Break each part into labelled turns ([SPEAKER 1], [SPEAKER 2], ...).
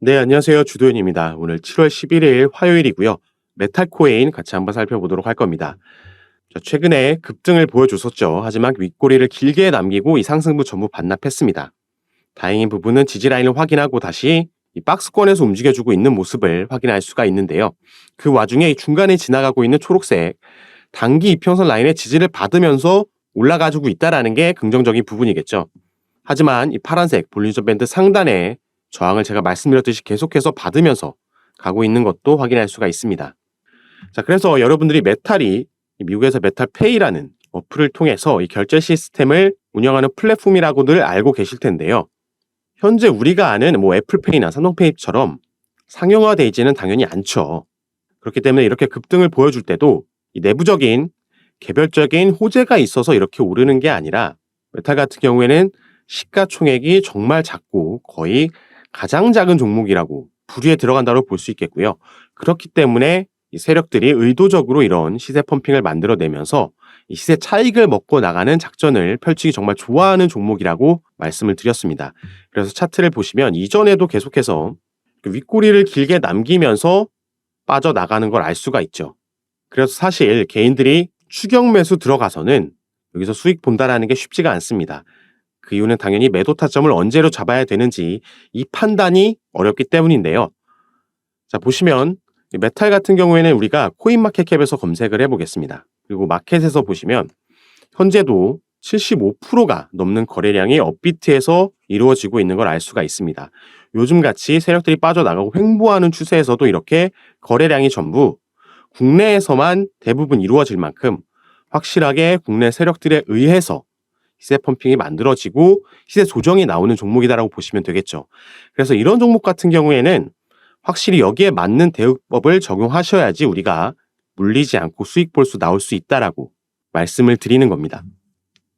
[SPEAKER 1] 네, 안녕하세요. 주도현입니다. 오늘 7월 11일 화요일이고요. 메탈 코인 같이 한번 살펴보도록 할 겁니다. 자, 최근에 급등을 보여줬었죠. 하지만 윗꼬리를 길게 남기고 이 상승부 전부 반납했습니다. 다행인 부분은 지지라인을 확인하고 다시 이 박스권에서 움직여주고 있는 모습을 확인할 수가 있는데요. 그 와중에 이 중간에 지나가고 있는 초록색 단기 이평선 라인의 지지를 받으면서 올라가지고 있다라는 게 긍정적인 부분이겠죠. 하지만 이 파란색 볼리저 밴드 상단에 저항을 제가 말씀드렸듯이 계속해서 받으면서 가고 있는 것도 확인할 수가 있습니다. 자, 그래서 여러분들이 메탈이 미국에서 메탈페이라는 어플을 통해서 이 결제 시스템을 운영하는 플랫폼이라고들 알고 계실 텐데요. 현재 우리가 아는 뭐 애플페이나 삼성페이처럼 상용화되어 있지는 당연히 않죠. 그렇기 때문에 이렇게 급등을 보여줄 때도 이 내부적인 개별적인 호재가 있어서 이렇게 오르는 게 아니라 메탈 같은 경우에는 시가총액이 정말 작고 거의 가장 작은 종목이라고 부류에 들어간다고 볼 수 있겠고요. 그렇기 때문에 이 세력들이 의도적으로 이런 시세 펌핑을 만들어내면서 이 시세 차익을 먹고 나가는 작전을 펼치기 정말 좋아하는 종목이라고 말씀을 드렸습니다. 그래서 차트를 보시면 이전에도 계속해서 그 윗꼬리를 길게 남기면서 빠져나가는 걸 알 수가 있죠. 그래서 사실 개인들이 추격 매수 들어가서는 여기서 수익 본다라는 게 쉽지가 않습니다. 그 이유는 당연히 매도 타점을 언제로 잡아야 되는지 이 판단이 어렵기 때문인데요. 자, 보시면 메탈 같은 경우에는 우리가 코인마켓캡에서 검색을 해보겠습니다. 그리고 마켓에서 보시면 현재도 75%가 넘는 거래량이 업비트에서 이루어지고 있는 걸 알 수가 있습니다. 요즘 같이 세력들이 빠져나가고 횡보하는 추세에서도 이렇게 거래량이 전부 국내에서만 대부분 이루어질 만큼 확실하게 국내 세력들에 의해서 시세 펌핑이 만들어지고 시세 조정이 나오는 종목이다라고 보시면 되겠죠. 그래서 이런 종목 같은 경우에는 확실히 여기에 맞는 대응법을 적용하셔야지 우리가 물리지 않고 수익 볼 수 나올 수 있다라고 말씀을 드리는 겁니다.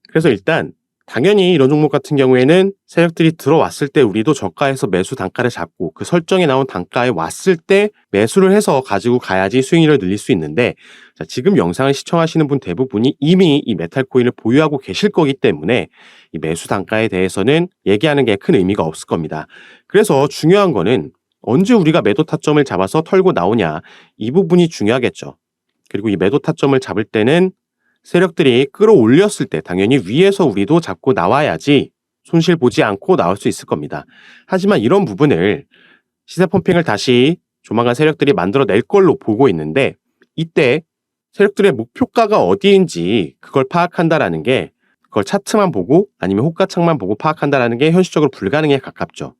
[SPEAKER 1] 그래서 일단 당연히 이런 종목 같은 경우에는 세력들이 들어왔을 때 우리도 저가에서 매수 단가를 잡고 그 설정에 나온 단가에 왔을 때 매수를 해서 가지고 가야지 수익률을 늘릴 수 있는데 자, 지금 영상을 시청하시는 분 대부분이 이미 이 메탈 코인을 보유하고 계실 거기 때문에 이 매수 단가에 대해서는 얘기하는 게 큰 의미가 없을 겁니다. 그래서 중요한 거는 언제 우리가 매도 타점을 잡아서 털고 나오냐 이 부분이 중요하겠죠. 그리고 이 매도 타점을 잡을 때는 세력들이 끌어올렸을 때 당연히 위에서 우리도 잡고 나와야지 손실 보지 않고 나올 수 있을 겁니다. 하지만 이런 부분을 시세 펌핑을 다시 조만간 세력들이 만들어낼 걸로 보고 있는데 이때 세력들의 목표가가 어디인지 그걸 파악한다라는 게 그걸 차트만 보고 아니면 호가창만 보고 파악한다라는 게 현실적으로 불가능에 가깝죠.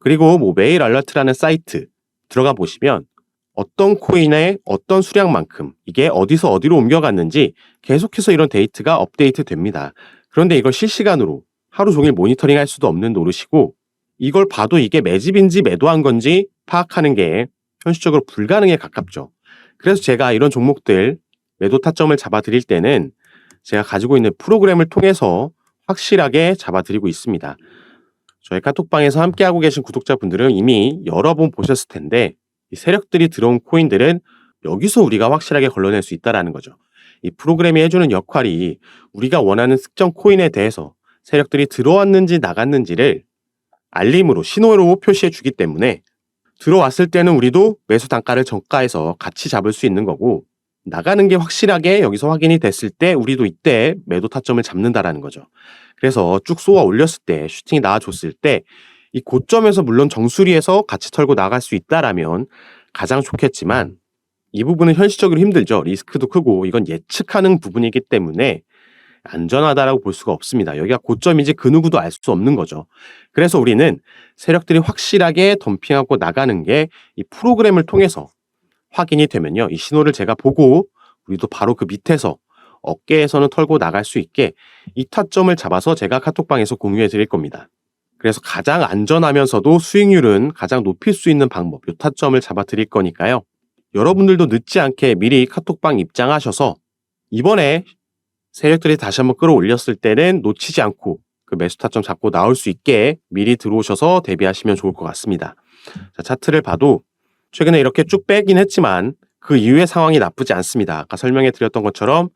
[SPEAKER 1] 그리고 뭐 메일 알러트라는 사이트 들어가 보시면 어떤 코인의 어떤 수량만큼 이게 어디서 어디로 옮겨갔는지 계속해서 이런 데이터가 업데이트 됩니다. 그런데 이걸 실시간으로 하루 종일 모니터링 할 수도 없는 노릇이고 이걸 봐도 이게 매집인지 매도한 건지 파악하는 게 현실적으로 불가능에 가깝죠. 그래서 제가 이런 종목들 매도 타점을 잡아드릴 때는 제가 가지고 있는 프로그램을 통해서 확실하게 잡아드리고 있습니다. 저희 카톡방에서 함께하고 계신 구독자분들은 이미 여러 번 보셨을 텐데 이 세력들이 들어온 코인들은 여기서 우리가 확실하게 걸러낼 수 있다라는 거죠. 이 프로그램이 해주는 역할이 우리가 원하는 특정 코인에 대해서 세력들이 들어왔는지 나갔는지를 알림으로 신호로 표시해 주기 때문에 들어왔을 때는 우리도 매수 단가를 정가에서 같이 잡을 수 있는 거고 나가는 게 확실하게 여기서 확인이 됐을 때 우리도 이때 매도 타점을 잡는다라는 거죠. 그래서 쭉 쏘아 올렸을 때 슈팅이 나와줬을 때 이 고점에서 물론 정수리에서 같이 털고 나갈 수 있다라면 가장 좋겠지만 이 부분은 현실적으로 힘들죠. 리스크도 크고 이건 예측하는 부분이기 때문에 안전하다라고 볼 수가 없습니다. 여기가 고점인지 그 누구도 알 수 없는 거죠. 그래서 우리는 세력들이 확실하게 덤핑하고 나가는 게 이 프로그램을 통해서 확인이 되면요. 이 신호를 제가 보고 우리도 바로 그 밑에서 어깨에서는 털고 나갈 수 있게 이 타점을 잡아서 제가 카톡방에서 공유해 드릴 겁니다. 그래서 가장 안전하면서도 수익률은 가장 높일 수 있는 방법, 요 타점을 잡아 드릴 거니까요. 여러분들도 늦지 않게 미리 카톡방 입장하셔서 이번에 세력들이 다시 한번 끌어올렸을 때는 놓치지 않고 그 매수 타점 잡고 나올 수 있게 미리 들어오셔서 대비하시면 좋을 것 같습니다. 자, 차트를 봐도 최근에 이렇게 쭉 빼긴 했지만 그 이후의 상황이 나쁘지 않습니다. 아까 설명해 드렸던 것처럼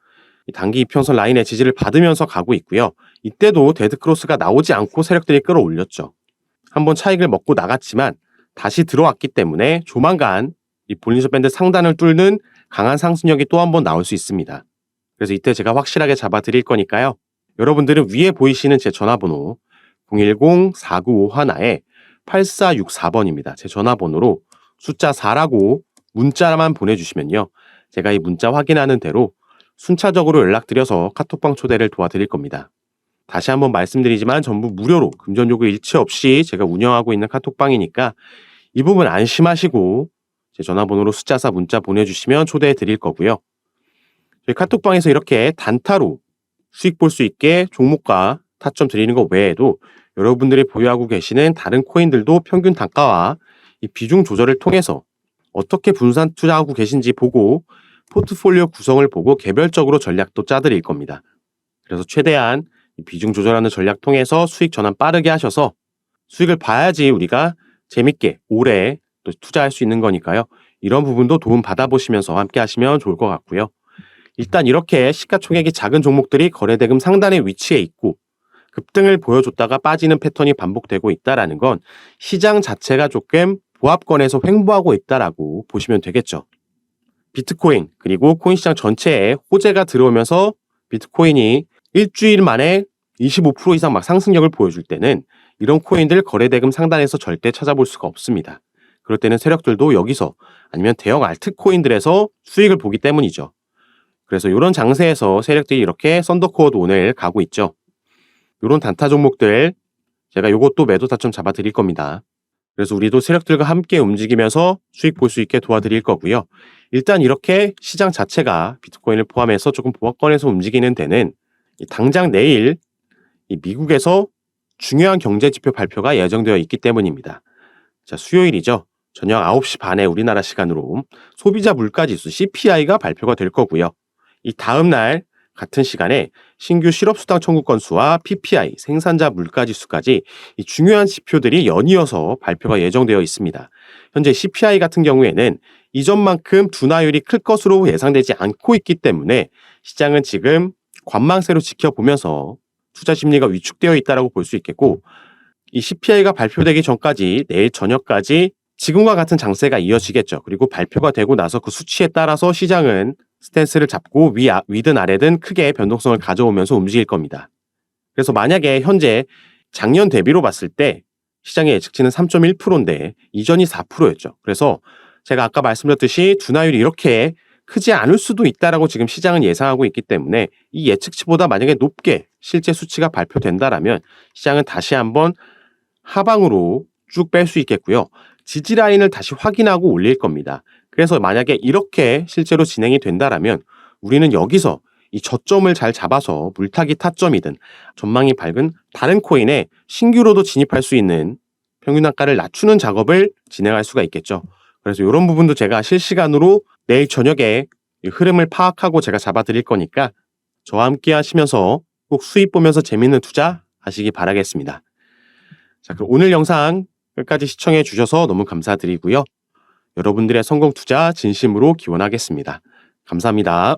[SPEAKER 1] 단기 이평선 라인의 지지를 받으면서 가고 있고요. 이때도 데드크로스가 나오지 않고 세력들이 끌어올렸죠. 한번 차익을 먹고 나갔지만 다시 들어왔기 때문에 조만간 이 볼린저 밴드 상단을 뚫는 강한 상승력이 또 한번 나올 수 있습니다. 그래서 이때 제가 확실하게 잡아 드릴 거니까요. 여러분들은 위에 보이시는 제 전화번호 010-4951에 8464번입니다. 제 전화번호로 숫자 4라고 문자만 보내주시면요. 제가 이 문자 확인하는 대로 순차적으로 연락드려서 카톡방 초대를 도와드릴 겁니다. 다시 한번 말씀드리지만 전부 무료로 금전 요구 일치 없이 제가 운영하고 있는 카톡방이니까 이 부분 안심하시고 제 전화번호로 숫자 4 문자 보내주시면 초대해 드릴 거고요. 저희 카톡방에서 이렇게 단타로 수익 볼 수 있게 종목과 타점 드리는 것 외에도 여러분들이 보유하고 계시는 다른 코인들도 평균 단가와 이 비중 조절을 통해서 어떻게 분산 투자하고 계신지 보고 포트폴리오 구성을 보고 개별적으로 전략도 짜드릴 겁니다. 그래서 최대한 이 비중 조절하는 전략 통해서 수익 전환 빠르게 하셔서 수익을 봐야지 우리가 재밌게 오래 또 투자할 수 있는 거니까요. 이런 부분도 도움 받아보시면서 함께 하시면 좋을 것 같고요. 일단 이렇게 시가총액이 작은 종목들이 거래대금 상단에 위치해 있고 급등을 보여줬다가 빠지는 패턴이 반복되고 있다라는 건 시장 자체가 조금 보합권에서 횡보하고 있다라고 보시면 되겠죠. 비트코인 그리고 코인 시장 전체에 호재가 들어오면서 비트코인이 일주일 만에 25% 이상 막 상승력을 보여줄 때는 이런 코인들 거래 대금 상단에서 절대 찾아볼 수가 없습니다. 그럴 때는 세력들도 여기서 아니면 대형 알트코인들에서 수익을 보기 때문이죠. 그래서 이런 장세에서 세력들이 이렇게 썬더코어도 오늘 가고 있죠. 이런 단타 종목들 제가 요것도 매도 타점 잡아 드릴 겁니다. 그래서 우리도 세력들과 함께 움직이면서 수익 볼 수 있게 도와드릴 거고요. 일단 이렇게 시장 자체가 비트코인을 포함해서 조금 보합권에서 움직이는 데는 이 당장 내일 이 미국에서 중요한 경제 지표 발표가 예정되어 있기 때문입니다. 자, 수요일이죠. 저녁 9시 반에 우리나라 시간으로 소비자 물가 지수 CPI가 발표가 될 거고요. 이 다음 날 같은 시간에 신규 실업수당 청구 건수와 PPI 생산자 물가 지수까지 이 중요한 지표들이 연이어서 발표가 예정되어 있습니다. 현재 CPI 같은 경우에는 이전만큼 둔화율이 클 것으로 예상되지 않고 있기 때문에 시장은 지금 관망세로 지켜보면서 투자 심리가 위축되어 있다고 볼 수 있겠고 이 CPI가 발표되기 전까지 내일 저녁까지 지금과 같은 장세가 이어지겠죠. 그리고 발표가 되고 나서 그 수치에 따라서 시장은 스탠스를 잡고 위, 아, 위든 아래든 크게 변동성을 가져오면서 움직일 겁니다. 그래서 만약에 현재 작년 대비로 봤을 때 시장의 예측치는 3.1%인데 이전이 4%였죠. 그래서 제가 아까 말씀드렸듯이 둔화율이 이렇게 크지 않을 수도 있다라고 지금 시장은 예상하고 있기 때문에 이 예측치보다 만약에 높게 실제 수치가 발표된다라면 시장은 다시 한번 하방으로 쭉 뺄 수 있겠고요. 지지 라인을 다시 확인하고 올릴 겁니다. 그래서 만약에 이렇게 실제로 진행이 된다라면 우리는 여기서 이 저점을 잘 잡아서 물타기 타점이든 전망이 밝은 다른 코인에 신규로도 진입할 수 있는 평균 단가를 낮추는 작업을 진행할 수가 있겠죠. 그래서 이런 부분도 제가 실시간으로 내일 저녁에 이 흐름을 파악하고 제가 잡아드릴 거니까 저와 함께 하시면서 꼭 수익 보면서 재밌는 투자 하시기 바라겠습니다. 자, 그럼 오늘 영상 끝까지 시청해 주셔서 너무 감사드리고요. 여러분들의 성공 투자 진심으로 기원하겠습니다. 감사합니다.